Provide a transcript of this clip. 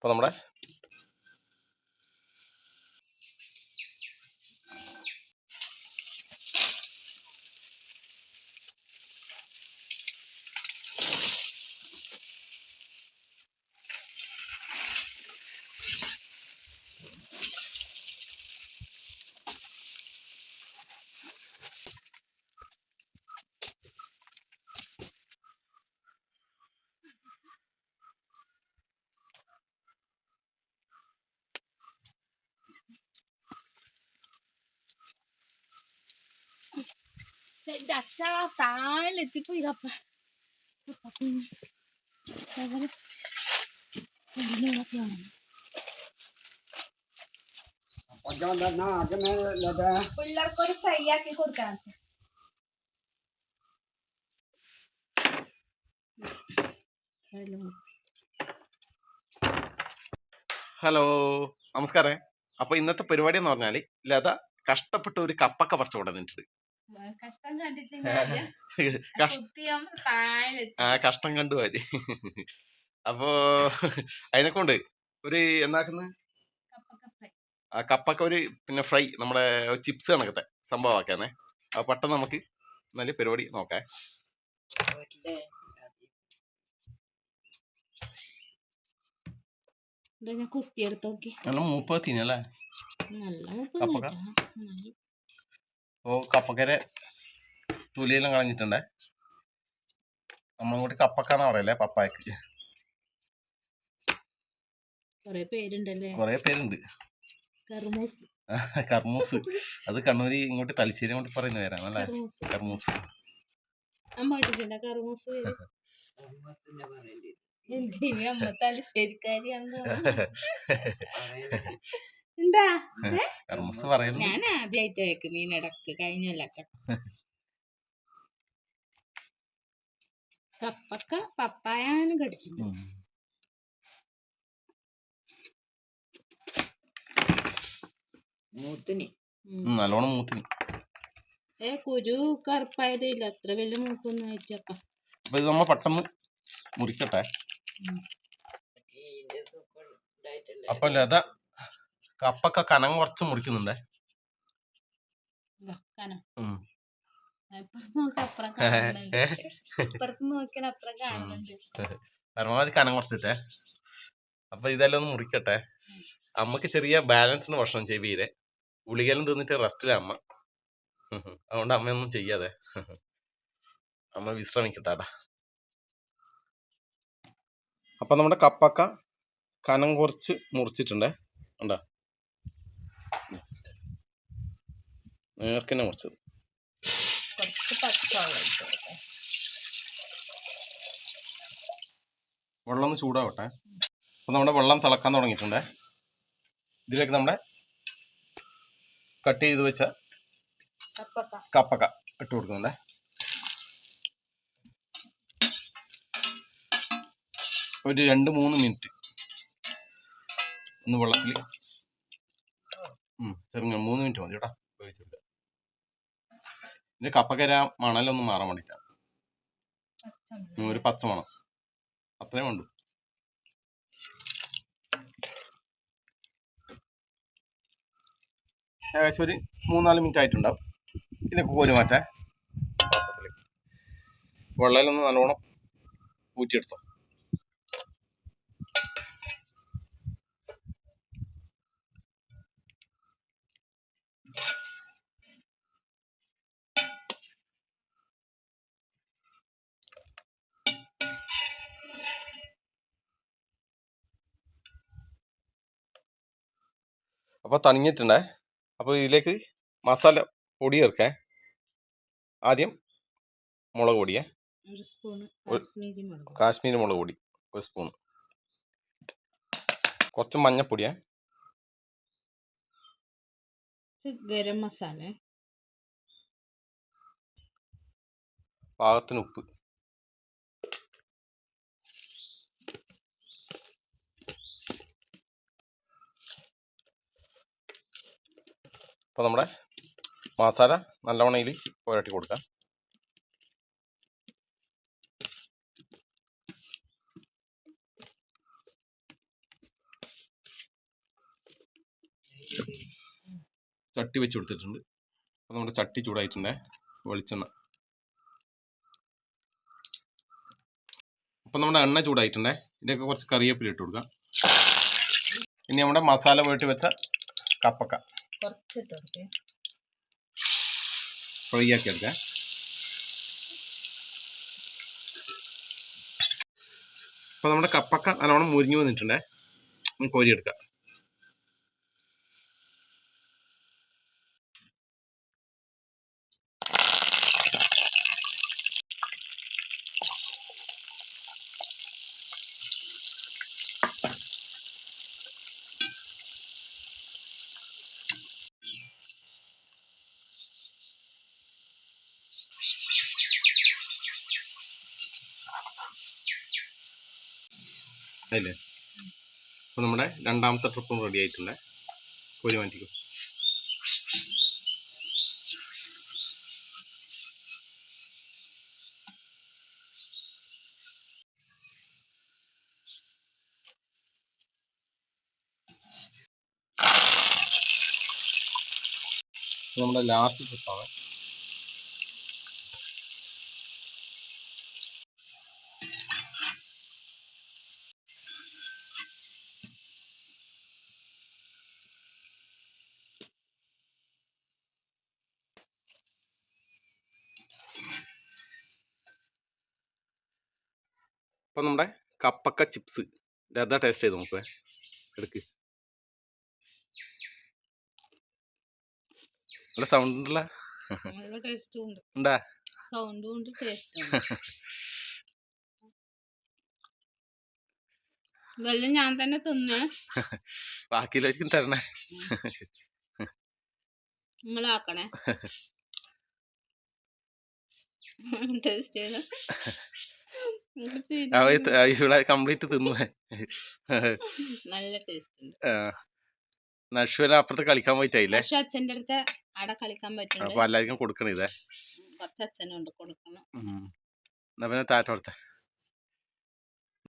അപ്പോൾ നമ്മുടെ എന്റെ അച്ഛാ താഴെത്തിപ്പോയി കപ്പ എവറസ്റ്റ് പിള്ളേർക്കൊരു ഫ്രൈ ആക്കി കൊടുക്കാൻ ഹലോ. നമസ്കാരം. അപ്പോൾ ഇന്നത്തെ പരിപാടി എന്ന് പറഞ്ഞാൽ ലത കഷ്ടപ്പെട്ട് ഒരു കപ്പൊക്കെ പറിച്ചു കൊണ്ടുവന്നിട്ടുണ്ട്. കഷ്ടം കണ്ടിട്ടില്ല ആ. കഷ്ടം കണ്ടു മതി. അപ്പോ അതിനെ കൊണ്ട് ഒരു എന്താക്കുന്നത്? ആ കപ്പൊക്കെ ഒരു പിന്നെ ഫ്രൈ. നമ്മുടെ ചിപ്സ് കണക്കത്തെ സംഭവമാക്കാനേ അപ്പൊ പെട്ടെന്ന് നമുക്ക് നല്ല പരിപാടി നോക്കാം. നല്ല മൂപ്പ് തിന്നല്ലേ? നല്ല ഉപ്പ് കപ്പക്ക? അപ്പോൾ കപ്പക്കരെ തൊലിയെല്ലാം കളഞ്ഞിട്ടുണ്ടേ? നമ്മളിങ്ങോട്ട് കപ്പക്കാന്ന് പറയല്ലേ പപ്പായക്ക്? കൊറേ പേരുണ്ടല്ലേ? കുറേ പേരുണ്ട്. കർമൂസ്. കർമൂസ്. അത് കണ്ണൂര് ഇങ്ങോട്ട് തലശ്ശേരി അങ്ങോട്ട് പറയുന്ന പേരാണ് അല്ലേ? കർമൂസ്. കർമൂസ്. എന്താ? ഞാൻ കഴിഞ്ഞല്ലൊക്കെ കപ്പക്ക പപ്പായാനും കടിച്ചിട്ടുണ്ട്. മൂത്തിന്. നല്ലോണം മൂത്തിന്. ഏ കുരു കറുപ്പായതേ ഇല്ല അത്ര വലിയ മൂക്കൊന്നും ആയിട്ടപ്പ അപ്പൊ. ഇത് നമ്മ പെട്ടെന്ന് മുറിക്കട്ടെ. അപ്പൊ ലത കപ്പൊക്കെ കനം കുറച്ച് മുറിക്കുന്നുണ്ടേ? പരമാവധി കനം കുറച്ചിട്ടേ. അപ്പൊ ഇതെല്ലാം ഒന്ന് മുറിക്കട്ടെ. അമ്മയ്ക്ക് ചെറിയ ബാലൻസിന് ഭക്ഷണം ചെവിയിലെ ഗുളികയെല്ലാം തിന്നിട്ട് റെസ്റ്റിലാ അമ്മ. അതുകൊണ്ട് അമ്മയൊന്നും ചെയ്യാതെ. അമ്മ വിശ്രമിക്കട്ടാടാ. അപ്പൊ നമ്മുടെ കപ്പക്ക കനം കുറച്ച് മുറിച്ചിട്ടുണ്ടേ. ഉണ്ടോ നേർക്കന്നെ മുറിച്ചത്. വെള്ളം ഒന്ന് ചൂടാവട്ടെ. അപ്പൊ നമ്മുടെ വെള്ളം തിളക്കാൻ തുടങ്ങിയിട്ടുണ്ടേ. ഇതിലേക്ക് നമ്മുടെ കട്ട് ചെയ്ത് വെച്ച കപ്പക്ക. ഇട്ട് കൊടുക്കുന്നുണ്ടേ. ഒരു രണ്ട് മൂന്ന് മിനിറ്റ് ഒന്ന് വെള്ളത്തിൽ ചെറുങ്ങ മൂന്ന് മിനിറ്റ് മതി കേട്ടോ. ഉപയോഗിച്ചിട്ട്. ഇത് കപ്പക്കര മണലൊന്നും മാറാൻ വേണ്ടിയിട്ടാണ് ഒരു പച്ച മണം അത്രയും വേണ്ടു ഏകദേശം ഒരു മൂന്നാൽ മിനിറ്റ് ആയിട്ടുണ്ടാവും. ഇതിനൊക്കെ കോരി മാറ്റേ പാത്രത്തിലേക്ക്. വെള്ളയിലൊന്ന് നല്ലോണം ഊറ്റിയെടുത്തോ. അപ്പോൾ തണിഞ്ഞിട്ടുണ്ടേ. അപ്പോൾ ഇതിലേക്ക് മസാല പൊടി ചേർക്കേ. ആദ്യം മുളക് പൊടിയേ. കാശ്മീരി മുളക് പൊടി. ഒരു സ്പൂൺ കുറച്ച് മഞ്ഞപ്പൊടിയേ. ഗരം മസാല. പാകത്തിന് ഉപ്പ്. അപ്പോൾ നമ്മുടെ മസാല നല്ലവണ്ണയിൽ ഇതിൽ പുരട്ടി കൊടുക്കാം. ചട്ടി വെച്ച് കൊടുത്തിട്ടുണ്ട്. അപ്പോൾ നമ്മുടെ ചട്ടി ചൂടായിട്ടുണ്ട്. വെളിച്ചെണ്ണ. അപ്പോൾ നമ്മുടെ എണ്ണ ചൂടായിട്ടുണ്ടേ. ഇതിന്റെയൊക്കെ കുറച്ച് കറിയേപ്പിലിട്ട് കൊടുക്കാം. ഇനി നമ്മുടെ മസാല പോയിട്ട് വെച്ച കപ്പക്ക. കുറച്ചിട്ട് കൊടുക്കേ ഫ്രൈ ആക്കി എടുക്കാം അപ്പോൾ നമ്മുടെ കപ്പക്ക നല്ലോണം മുരിഞ്ഞു വന്നിട്ടുണ്ടേ. നമുക്ക് കോരിയെടുക്കാം. അതില്ലേ അപ്പോൾ നമ്മുടെ രണ്ടാമത്തെ ട്രിപ്പും റെഡി ആയിട്ടുണ്ട്. ഒരു മാറ്റിക്കും നമ്മുടെ ലാസ്റ്റ് ട്രിപ്പാണ് അപ്പം നമ്മുടെ കപ്പക്ക ചിപ്സ്. അതാ ടേസ്റ്റ് ചെയ്ത് നോക്കുവേ എടുക്ക്. നല്ല സൗണ്ട് ഉണ്ടല്ലോ ഉണ്ട്. ഇതെല്ലാം ഞാൻ തന്നെ തിന്ന്. ബാക്കിയിലായിരിക്കും തരണേ. നിങ്ങളാക്കണേ. ടേസ്റ്റ് ചെയ്ത്. ഇവിടെ കംപ്ലീറ്റ് തിന്നു. നല്ല ടേസ്റ്റ് ഉണ്ട് നഷുവിനെ അപ്പുറത്ത് കളിക്കാൻ പോയിട്ടായില്ലേ? പക്ഷെ അച്ഛന്റെ അടുത്ത് അവിടെ കളിക്കാൻ പറ്റും അപ്പൊ എല്ലാവർക്കും കൊടുക്കണം ഇതേ കുറച്ച് അച്ഛനുണ്ട് കൊടുക്കണം. എന്നാ പിന്നെ താറ്റ കൊടുത്തേ.